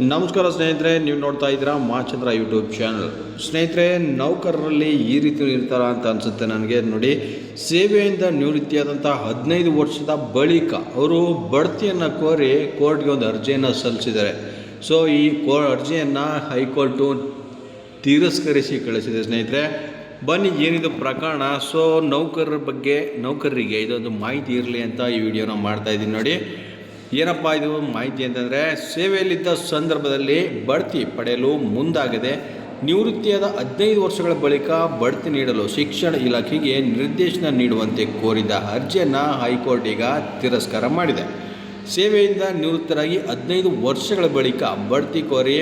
ನಮಸ್ಕಾರ ಸ್ನೇಹಿತರೆ, ನೀವು ನೋಡ್ತಾ ಇದ್ದೀರಾ ಮಾಚಂದ್ರ ಯೂಟ್ಯೂಬ್ ಚಾನಲ್. ಸ್ನೇಹಿತರೆ, ನೌಕರರಲ್ಲಿ ಈ ರೀತಿ ಇರ್ತಾರ ಅಂತ ಅನಿಸುತ್ತೆ ನನಗೆ. ನೋಡಿ, ಸೇವೆಯಿಂದ ನಿವೃತ್ತಿಯಾದಂಥ ಹದಿನೈದು ವರ್ಷದ ಬಳಿಕ ಅವರು ಬಡ್ತಿಯನ್ನು ಕೋರಿ ಕೋರ್ಟ್ಗೆ ಒಂದು ಅರ್ಜಿಯನ್ನು ಸಲ್ಲಿಸಿದ್ದಾರೆ. ಸೊ, ಈ ಕೋ, ಅರ್ಜಿಯನ್ನು ಹೈಕೋರ್ಟು ತಿರಸ್ಕರಿಸಿ ಕಳಿಸಿದೆ ಸ್ನೇಹಿತರೆ. ಬನ್ನಿ, ಏನಿದು ಪ್ರಕರಣ? ಸೊ, ನೌಕರರ ಬಗ್ಗೆ, ನೌಕರರಿಗೆ ಇದೊಂದು ಮಾಹಿತಿ ಇರಲಿ ಅಂತ ಈ ವಿಡಿಯೋನ ಮಾಡ್ತಾ ಇದ್ದೀನಿ. ನೋಡಿ ಏನಪ್ಪ ಇದು ಮಾಹಿತಿ ಅಂತಂದರೆ, ಸೇವೆಯಲ್ಲಿದ್ದ ಸಂದರ್ಭದಲ್ಲಿ ಬಡ್ತಿ ಪಡೆಯಲು ಮುಂದಾಗಿದೆ. ನಿವೃತ್ತಿಯಾದ ಹದಿನೈದು ವರ್ಷಗಳ ಬಳಿಕ ಬಡ್ತಿ ನೀಡಲು ಶಿಕ್ಷಣ ಇಲಾಖೆಗೆ ನಿರ್ದೇಶನ ನೀಡುವಂತೆ ಕೋರಿದ ಅರ್ಜಿಯನ್ನು ಹೈಕೋರ್ಟ್ ಈಗ ತಿರಸ್ಕಾರ ಮಾಡಿದೆ. ಸೇವೆಯಿಂದ ನಿವೃತ್ತರಾಗಿ ಹದಿನೈದು ವರ್ಷಗಳ ಬಳಿಕ ಬಡ್ತಿ ಕೋರಿ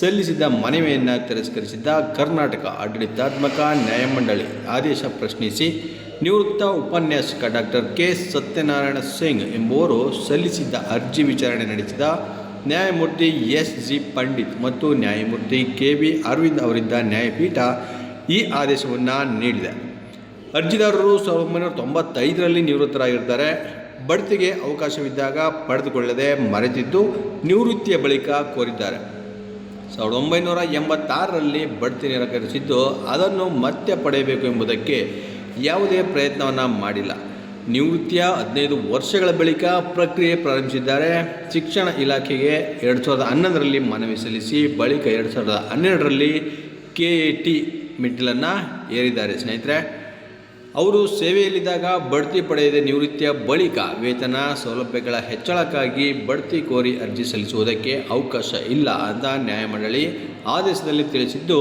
ಸಲ್ಲಿಸಿದ ಮನವಿಯನ್ನು ತಿರಸ್ಕರಿಸಿದ್ದ ಕರ್ನಾಟಕ ಆಡಳಿತಾತ್ಮಕ ನ್ಯಾಯಮಂಡಳಿ ಆದೇಶ ಪ್ರಶ್ನಿಸಿ ನಿವೃತ್ತ ಉಪನ್ಯಾಸಕ ಡಾಕ್ಟರ್ ಕೆ ಸತ್ಯನಾರಾಯಣ ಸಿಂಗ್ ಎಂಬುವರು ಸಲ್ಲಿಸಿದ್ದ ಅರ್ಜಿ ವಿಚಾರಣೆ ನಡೆಸಿದ ನ್ಯಾಯಮೂರ್ತಿ ಎಸ್ ಜಿ ಪಂಡಿತ್ ಮತ್ತು ನ್ಯಾಯಮೂರ್ತಿ ಕೆ ಬಿ ಅರವಿಂದ್ ಅವರಿದ್ದ ನ್ಯಾಯಪೀಠ ಈ ಆದೇಶವನ್ನು ನೀಡಿದೆ. ಅರ್ಜಿದಾರರು ಸಾವಿರದ ಒಂಬೈನೂರ ತೊಂಬತ್ತೈದರಲ್ಲಿ ನಿವೃತ್ತರಾಗಿರ್ತಾರೆ ಬಡ್ತಿಗೆ ಅವಕಾಶವಿದ್ದಾಗ ಪಡೆದುಕೊಳ್ಳದೆ ಮರೆತಿದ್ದು ನಿವೃತ್ತಿಯ ಬಳಿಕ ಕೋರಿದ್ದಾರೆ. ಸಾವಿರದ ಒಂಬೈನೂರ ಎಂಬತ್ತಾರರಲ್ಲಿ ಬಡ್ತಿ ನಿರಾಕರಿಸಿದ್ದು ಅದನ್ನು ಮತ್ತೆ ಪಡೆಯಬೇಕು ಎಂಬುದಕ್ಕೆ ಯಾವುದೇ ಪ್ರಯತ್ನವನ್ನು ಮಾಡಿಲ್ಲ. ನಿವೃತ್ತಿಯ ಹದಿನೈದು ವರ್ಷಗಳ ಬಳಿಕ ಪ್ರಕ್ರಿಯೆ ಪ್ರಾರಂಭಿಸಿದ್ದಾರೆ. ಶಿಕ್ಷಣ ಇಲಾಖೆಗೆ ಎರಡು ಸಾವಿರದ ಹನ್ನೊಂದರಲ್ಲಿ ಮನವಿ ಸಲ್ಲಿಸಿ, ಬಳಿಕ ಎರಡು ಸಾವಿರದ ಹನ್ನೆರಡರಲ್ಲಿ ಕೆ ಎ ಟಿ ಮೆಟ್ಟಿಲನ್ನು ಏರಿದ್ದಾರೆ. ಸ್ನೇಹಿತರೆ, ಅವರು ಸೇವೆಯಲ್ಲಿದ್ದಾಗ ಬಡ್ತಿ ಪಡೆಯದೆ ನಿವೃತ್ತಿಯ ಬಳಿಕ ವೇತನ ಸೌಲಭ್ಯಗಳ ಹೆಚ್ಚಳಕ್ಕಾಗಿ ಬಡ್ತಿ ಕೋರಿ ಅರ್ಜಿ ಸಲ್ಲಿಸುವುದಕ್ಕೆ ಅವಕಾಶ ಇಲ್ಲ ಅಂತ ನ್ಯಾಯಮಂಡಳಿ ಆದೇಶದಲ್ಲಿ ತಿಳಿಸಿದ್ದು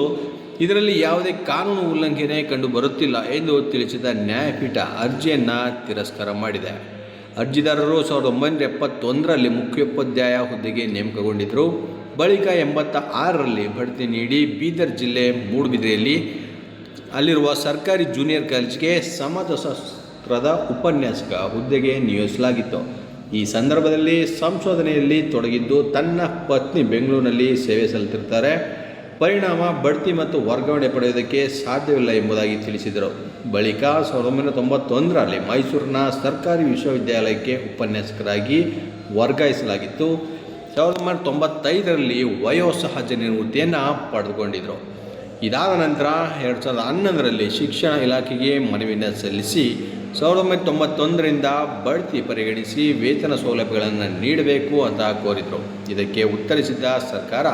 ಇದರಲ್ಲಿ ಯಾವುದೇ ಕಾನೂನು ಉಲ್ಲಂಘನೆ ಕಂಡು ಬರುತ್ತಿಲ್ಲ ಎಂದು ತಿಳಿಸಿದ ನ್ಯಾಯಪೀಠ ಅರ್ಜಿಯನ್ನು ತಿರಸ್ಕಾರ ಮಾಡಿದೆ. ಅರ್ಜಿದಾರರು ಸಾವಿರದ ಒಂಬೈನೂರ ಎಪ್ಪತ್ತೊಂದರಲ್ಲಿ ಮುಖ್ಯೋಪಾಧ್ಯಾಯ ಹುದ್ದೆಗೆ ನೇಮಕಗೊಂಡಿದ್ದರು. ಬಳಿಕ ಎಂಬತ್ತ ಆರರಲ್ಲಿ ಬಡ್ತಿ ನೀಡಿ ಬೀದರ್ ಜಿಲ್ಲೆ ಮೂಡುಬಿದಿರೆಯಲ್ಲಿ ಅಲ್ಲಿರುವ ಸರ್ಕಾರಿ ಜೂನಿಯರ್ ಕಾಲೇಜ್ಗೆ ಸಮಾಜಶಾಸ್ತ್ರದ ಉಪನ್ಯಾಸಕ ಹುದ್ದೆಗೆ ನಿಯೋಜಿಸಲಾಗಿತ್ತು. ಈ ಸಂದರ್ಭದಲ್ಲಿ ಸಂಶೋಧನೆಯಲ್ಲಿ ತೊಡಗಿದ್ದು ತನ್ನ ಪತ್ನಿ ಬೆಂಗಳೂರಿನಲ್ಲಿ ಸೇವೆ ಸಲ್ಲಿಸಿರ್ತಾರೆ ಪರಿಣಾಮ ಬಡ್ತಿ ಮತ್ತು ವರ್ಗಾವಣೆ ಪಡೆಯುವುದಕ್ಕೆ ಸಾಧ್ಯವಿಲ್ಲ ಎಂಬುದಾಗಿ ತಿಳಿಸಿದರು. ಬಳಿಕ ಸಾವಿರದ ಒಂಬೈನೂರ ತೊಂಬತ್ತೊಂದರಲ್ಲಿ ಮೈಸೂರಿನ ಸರ್ಕಾರಿ ವಿಶ್ವವಿದ್ಯಾಲಯಕ್ಕೆ ಉಪನ್ಯಾಸಕರಾಗಿ ವರ್ಗಾಯಿಸಲಾಗಿತ್ತು. ಸಾವಿರದ ಒಂಬೈನೂರ ತೊಂಬತ್ತೈದರಲ್ಲಿ ವಯೋಸಹಜ ನಿವೃತ್ತಿಯನ್ನು ಪಡೆದುಕೊಂಡಿದ್ದರು ಇದಾದ ನಂತರ ಎರಡು ಸಾವಿರದ ಹನ್ನೊಂದರಲ್ಲಿ ಶಿಕ್ಷಣ ಇಲಾಖೆಗೆ ಮನವಿಯನ್ನು ಸಲ್ಲಿಸಿ ಸಾವಿರದ ಒಂಬೈನೂರ ತೊಂಬತ್ತೊಂದರಿಂದ ಬಡ್ತಿ ಪರಿಗಣಿಸಿ ವೇತನ ಸೌಲಭ್ಯಗಳನ್ನು ನೀಡಬೇಕು ಅಂತ ಕೋರಿದರು. ಇದಕ್ಕೆ ಉತ್ತರಿಸಿದ್ದ ಸರ್ಕಾರ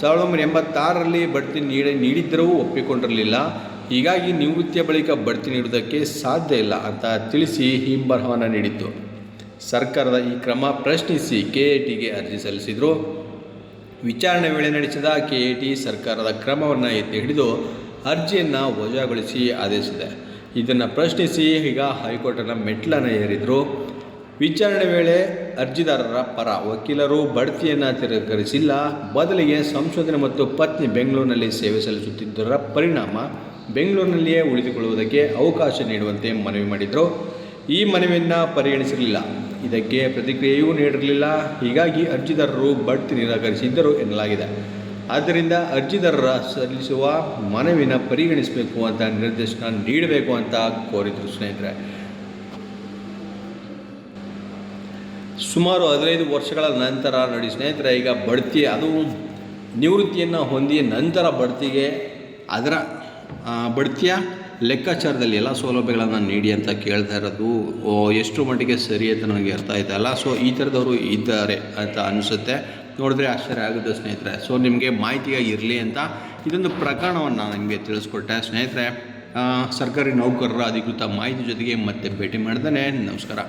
ಸಾವಿರದ ಒಂಬೈನೂರ ಎಂಬತ್ತಾರರಲ್ಲಿ ಬಡ್ತಿ ನೀಡ, ನೀಡಿದ್ದರೂ ಒಪ್ಪಿಕೊಂಡಿರಲಿಲ್ಲ. ಹೀಗಾಗಿ ನಿವೃತ್ತಿಯ ಬಳಿಕ ಬಡ್ತಿ ನೀಡುವುದಕ್ಕೆ ಸಾಧ್ಯ ಇಲ್ಲ ಅಂತ ತಿಳಿಸಿ ಹಿಂಬರಹವನ್ನು ನೀಡಿತ್ತು. ಸರ್ಕಾರದ ಈ ಕ್ರಮ ಪ್ರಶ್ನಿಸಿ ಕೆ ಎ ಟಿಗೆ ಅರ್ಜಿ ಸಲ್ಲಿಸಿದರು. ವಿಚಾರಣೆ ವೇಳೆ ನಡೆಸಿದ ಕೆ ಎ ಟಿ ಸರ್ಕಾರದ ಕ್ರಮವನ್ನು ಎತ್ತಿ ಹಿಡಿದು ಅರ್ಜಿಯನ್ನು ವಜಾಗೊಳಿಸಿ ಆದೇಶಿಸಿದೆ. ಇದನ್ನು ಪ್ರಶ್ನಿಸಿ ಈಗ ಹೈಕೋರ್ಟನ್ನು ಮೆಟ್ಲನ್ನು ಏರಿದರು. ವಿಚಾರಣೆ ವೇಳೆ ಅರ್ಜಿದಾರರ ಪರ ವಕೀಲರು ಬಡ್ತಿಯನ್ನು ತಿರಸ್ಕರಿಸಿಲ್ಲ. ಬದಲಿಗೆ ಸಂಶೋಧನೆ ಮತ್ತು ಪತ್ನಿ ಬೆಂಗಳೂರಿನಲ್ಲಿ ಸೇವೆ ಸಲ್ಲಿಸುತ್ತಿದ್ದರ ಪರಿಣಾಮ ಬೆಂಗಳೂರಿನಲ್ಲಿಯೇ ಉಳಿದುಕೊಳ್ಳುವುದಕ್ಕೆ ಅವಕಾಶ ನೀಡುವಂತೆ ಮನವಿ ಮಾಡಿದರು. ಈ ಮನವಿಯನ್ನು ಪರಿಗಣಿಸಿರಲಿಲ್ಲ. ಇದಕ್ಕೆ ಪ್ರತಿಕ್ರಿಯೆಯೂ ನೀಡಿರಲಿಲ್ಲ. ಹೀಗಾಗಿ ಅರ್ಜಿದಾರರು ಬಡ್ತಿ ನಿರಾಕರಿಸಿದ್ದರು ಎನ್ನಲಾಗಿದೆ. ಆದ್ದರಿಂದ ಅರ್ಜಿದಾರರ ಸಲ್ಲಿಸುವ ಮನವಿನ ಪರಿಗಣಿಸಬೇಕು ಅಂತ ನಿರ್ದೇಶನ ನೀಡಬೇಕು ಅಂತ ಕೋರಿದರು ಸ್ನೇಹಿತರೆ. ಸುಮಾರು ಹದಿನೈದು ವರ್ಷಗಳ ನಂತರ ನೋಡಿ ಸ್ನೇಹಿತರೆ, ಈಗ ಬಡ್ತಿ ಅದು ನಿವೃತ್ತಿಯನ್ನು ಹೊಂದಿ ನಂತರ ಬಡ್ತಿಗೆ ಅದರ ಬಡ್ತಿಯ ಲೆಕ್ಕಾಚಾರದಲ್ಲಿ ಎಲ್ಲ ಸೌಲಭ್ಯಗಳನ್ನು ನೀಡಿ ಅಂತ ಕೇಳ್ತಾ ಇರೋದು ಎಷ್ಟು ಮಟ್ಟಿಗೆ ಸರಿ ಅಂತ ನನಗೆ ಅರ್ಥ ಆಯ್ತಲ್ಲ ಸೊ ಈ ಥರದವರು ಇದ್ದಾರೆ ಅಂತ ಅನಿಸುತ್ತೆ. ನೋಡಿದ್ರೆ ಆಶ್ಚರ್ಯ ಆಗುತ್ತೆ ಸ್ನೇಹಿತರೆ. ಸೊ ನಿಮಗೆ ಮಾಹಿತಿಯಾಗಿ ಇರಲಿ ಅಂತ ಇದೊಂದು ಪ್ರಕರಣವನ್ನು ನಿಮಗೆ ತಿಳಿಸ್ಕೊಟ್ಟೆ. ಸ್ನೇಹಿತರೆ ಸರ್ಕಾರಿ ನೌಕರರ ಅಧಿಕೃತ ಮಾಹಿತಿ ಜೊತೆಗೆ ಮತ್ತೆ ಭೇಟಿ ಮಾಡ್ತಾನೆ. ನಮಸ್ಕಾರ.